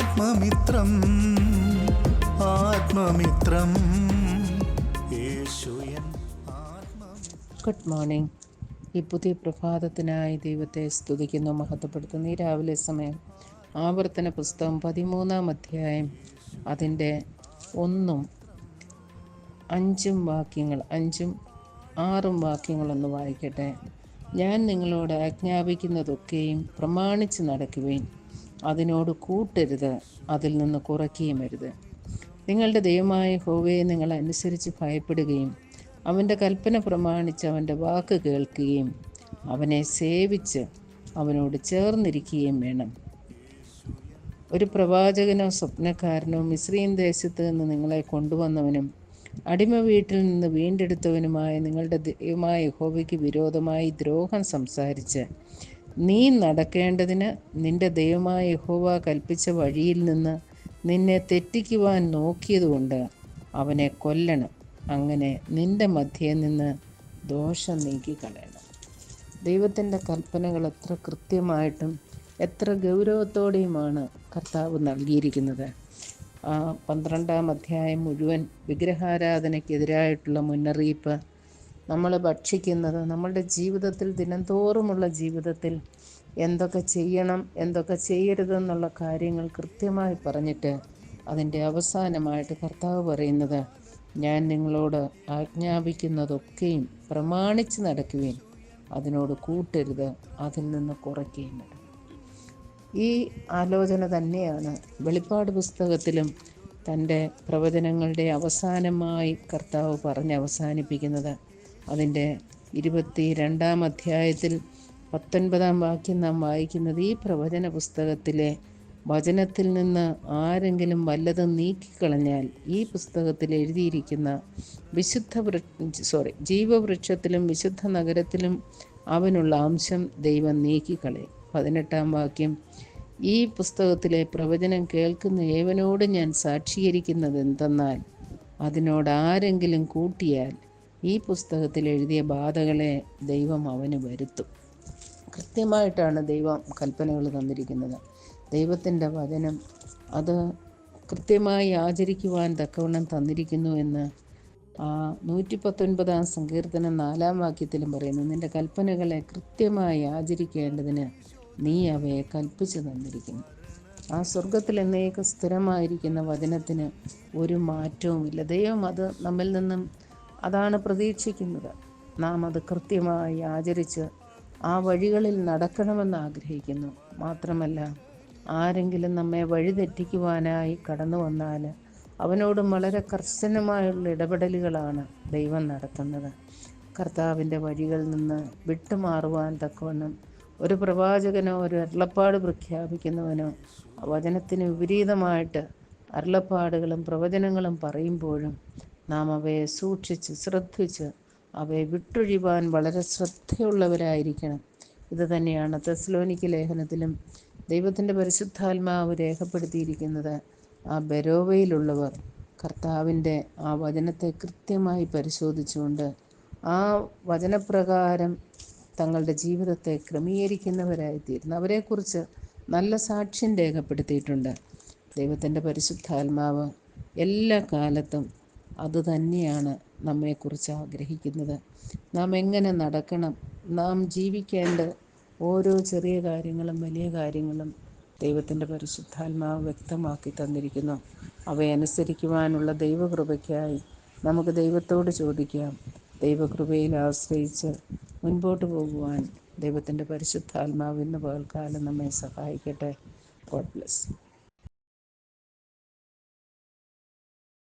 ആത്മമിത്രം ആത്മമിത്രം. Good morning ഈ പുതിയ പ്രഭാതത്തിനായി ദൈവത്തെ സ്തുതിക്കുന്നു മഹത്വപ്പെടുത്തുന്നു. ഈ രാവിലെ സമയം ആവർത്തന പുസ്തകം പതിമൂന്നാം അധ്യായം അതിന്റെ ഒന്നും അഞ്ചും വാക്യങ്ങൾ അഞ്ചും ആറും വാക്യങ്ങളൊന്ന് വായിക്കട്ടെ. ഞാൻ നിങ്ങളോട് ആജ്ഞാപിക്കുന്നതൊക്കെയും പ്രമാണിച്ച് നടക്കുവേൻ. അതിനോട് കൂട്ടരുത് അതിൽ നിന്ന് കുറയ്ക്കുകയും അരുത്. നിങ്ങളുടെ ദൈവമായ ഹോവയെ നിങ്ങൾ അനുസരിച്ച് ഭയപ്പെടുകയും അവന്റെ കൽപ്പന പ്രമാണിച്ച് അവന്റെ വാക്ക് കേൾക്കുകയും അവനെ സേവിച്ച് അവനോട് ചേർന്നിരിക്കുകയും വേണം. ഒരു പ്രവാചകനോ സ്വപ്നക്കാരനോ മിശ്രീൻ ദേശത്ത് നിന്ന് നിങ്ങളെ കൊണ്ടുവന്നവനും അടിമ വീട്ടിൽ നിന്ന് വീണ്ടെടുത്തവനുമായ നിങ്ങളുടെ ദൈവമായ ഹോവയ്ക്ക് വിരോധമായി ദ്രോഹം സംസാരിച്ച് നീ നടക്കേണ്ടതിന് നിന്റെ ദൈവമായ യഹോവ കൽപ്പിച്ച വഴിയിൽ നിന്ന് നിന്നെ തെറ്റിക്കുവാൻ നോക്കിയതുകൊണ്ട് അവനെ കൊല്ലണം. അങ്ങനെ നിന്റെ മധ്യയിൽ നിന്ന് ദോഷം നീക്കിക്കളയണം. ദൈവത്തിന്റെ കൽപ്പനകൾ എത്ര കൃത്യമായിട്ടും എത്ര ഗൗരവത്തോടെയുമാണ് കർത്താവ് നൽകിയിരിക്കുന്നത്. ആ പന്ത്രണ്ടാം അധ്യായം മുഴുവൻ വിഗ്രഹാരാധനയ്ക്കെതിരായിട്ടുള്ള മുന്നറിയിപ്പ് നമ്മൾ ഭക്ഷിക്കുന്നത് നമ്മളുടെ ജീവിതത്തിൽ ദിനംതോറുമുള്ള ജീവിതത്തിൽ എന്തൊക്കെ ചെയ്യണം എന്തൊക്കെ ചെയ്യരുതെന്നുള്ള കാര്യങ്ങൾ കൃത്യമായി പറഞ്ഞിട്ട് അതിന്റെ അവസാനമായിട്ട് കർത്താവ് പറയുന്നത് ഞാൻ നിങ്ങളോട് ആജ്ഞാപിക്കുന്നതൊക്കെയും പ്രമാണിച്ച് നടക്കുകയും അതിനോട് കൂട്ടരുത് അതിൽ നിന്ന് കുറയ്ക്കുകയും വേണം. ഈ ആലോചന തന്നെയാണ് വെളിപ്പാട് പുസ്തകത്തിലും തന്റെ പ്രവചനങ്ങളുടെ അവസാനമായി കർത്താവ് പറഞ്ഞ് അവസാനിപ്പിക്കുന്നത്. അതിന്റെ ഇരുപത്തി രണ്ടാം അധ്യായത്തിൽ പത്തൊൻപതാം വാക്യം നാം വായിക്കുന്നത് ഈ പ്രവചന പുസ്തകത്തിലെ വചനത്തിൽ നിന്ന് ആരെങ്കിലും വല്ലതും നീക്കിക്കളഞ്ഞാൽ ഈ പുസ്തകത്തിൽ എഴുതിയിരിക്കുന്ന വിശുദ്ധ സോറി ജീവവൃക്ഷത്തിലും വിശുദ്ധ നഗരത്തിലും അവനുള്ള അംശം ദൈവം നീക്കിക്കളയും. പതിനെട്ടാം വാക്യം ഈ പുസ്തകത്തിലെ പ്രവചനം കേൾക്കുന്ന ഏവനോട് ഞാൻ സാക്ഷീകരിക്കുന്നത് എന്തെന്നാൽ അതിനോട് ആരെങ്കിലും കൂട്ടിയാൽ ഈ പുസ്തകത്തിൽ എഴുതിയ ബാധകളെ ദൈവം അവന് വരുത്തും. കൃത്യമായിട്ടാണ് ദൈവം കൽപ്പനകൾ തന്നിരിക്കുന്നത്. ദൈവത്തിന്റെ വചനം അത് കൃത്യമായി ആചരിക്കുവാൻ തക്കവണ്ണം തന്നിരിക്കുന്നു എന്ന് ആ നൂറ്റി പത്തൊൻപതാം സങ്കീർത്തനം നാലാം വാക്യത്തിലും പറയുന്നു. നിന്റെ കൽപ്പനകളെ കൃത്യമായി ആചരിക്കേണ്ടതിന് നീ അവയെ കൽപ്പിച്ചു തന്നിരിക്കുന്നു. ആ സ്വർഗത്തിൽ എന്നേക്ക് സ്ഥിരമായിരിക്കുന്ന വചനത്തിന് ഒരു മാറ്റവുമില്ല. ദൈവം അത് നമ്മിൽ നിന്നും അതാണ് പ്രതീക്ഷിക്കുന്നത്. നാം അത് കൃത്യമായി ആചരിച്ച് ആ വഴികളിൽ നടക്കണമെന്ന് ആഗ്രഹിക്കുന്നു. മാത്രമല്ല ആരെങ്കിലും നമ്മെ വഴിതെറ്റിക്കുവാനായി കടന്നു വന്നാൽ അവനോടും വളരെ കർശനമായുള്ള ഇടപെടലുകളാണ് ദൈവം നടത്തുന്നത്. കർത്താവിന്റെ വഴികളിൽ നിന്ന് വിട്ടുമാറുവാൻ തക്കവണ്ണം ഒരു പ്രവാചകനോ ഒരു അരുളപ്പാട് പ്രഖ്യാപിക്കുന്നവനോ വചനത്തിന് വിപരീതമായിട്ട് അരുളപ്പാടുകളും പ്രവചനങ്ങളും പറയുമ്പോഴും നാം അവയെ സൂക്ഷിച്ച് ശ്രദ്ധിച്ച് അവയെ വിട്ടൊഴിവാൻ വളരെ ശ്രദ്ധയുള്ളവരായിരിക്കണം. ഇത് തന്നെയാണ് തെസ്ലോനിക്ക് ലേഖനത്തിലും ദൈവത്തിന്റെ പരിശുദ്ധാത്മാവ് രേഖപ്പെടുത്തിയിരിക്കുന്നത്. ആ ബെരോവയിലുള്ളവർ കർത്താവിന്റെ ആ വചനത്തെ കൃത്യമായി പരിശോധിച്ചുകൊണ്ട് ആ വചനപ്രകാരം തങ്ങളുടെ ജീവിതത്തെ ക്രമീകരിക്കുന്നവരായിത്തീരുന്നു. അവരെക്കുറിച്ച് നല്ല സാക്ഷ്യം രേഖപ്പെടുത്തിയിട്ടുണ്ട്. ദൈവത്തിന്റെ പരിശുദ്ധാത്മാവ് എല്ലാ കാലത്തും അതുതന്നെയാണ് നമ്മെക്കുറിച്ച് ആഗ്രഹിക്കുന്നത്. നാം എങ്ങനെ നടക്കണം? നാം ജീവിക്കേണ്ട ഓരോ ചെറിയ കാര്യങ്ങളും വലിയ കാര്യങ്ങളും ദൈവത്തിന്റെ പരിശുദ്ധാത്മാവ് വ്യക്തമാക്കി തന്നിരിക്കുന്നു. അവയനുസരിക്കുവാനുള്ള ദൈവകൃപയ്ക്കായി നമുക്ക് ദൈവത്തോട് ചോദിക്കാം. ദൈവകൃപയിൽ ആശ്രയിച്ച് മുൻപോട്ട് പോകുവാൻ ദൈവത്തിന്റെ പരിശുദ്ധാത്മാവ് ഇന്ന് പകൽക്കാലം നമ്മെ സഹായിക്കട്ടെ. God bless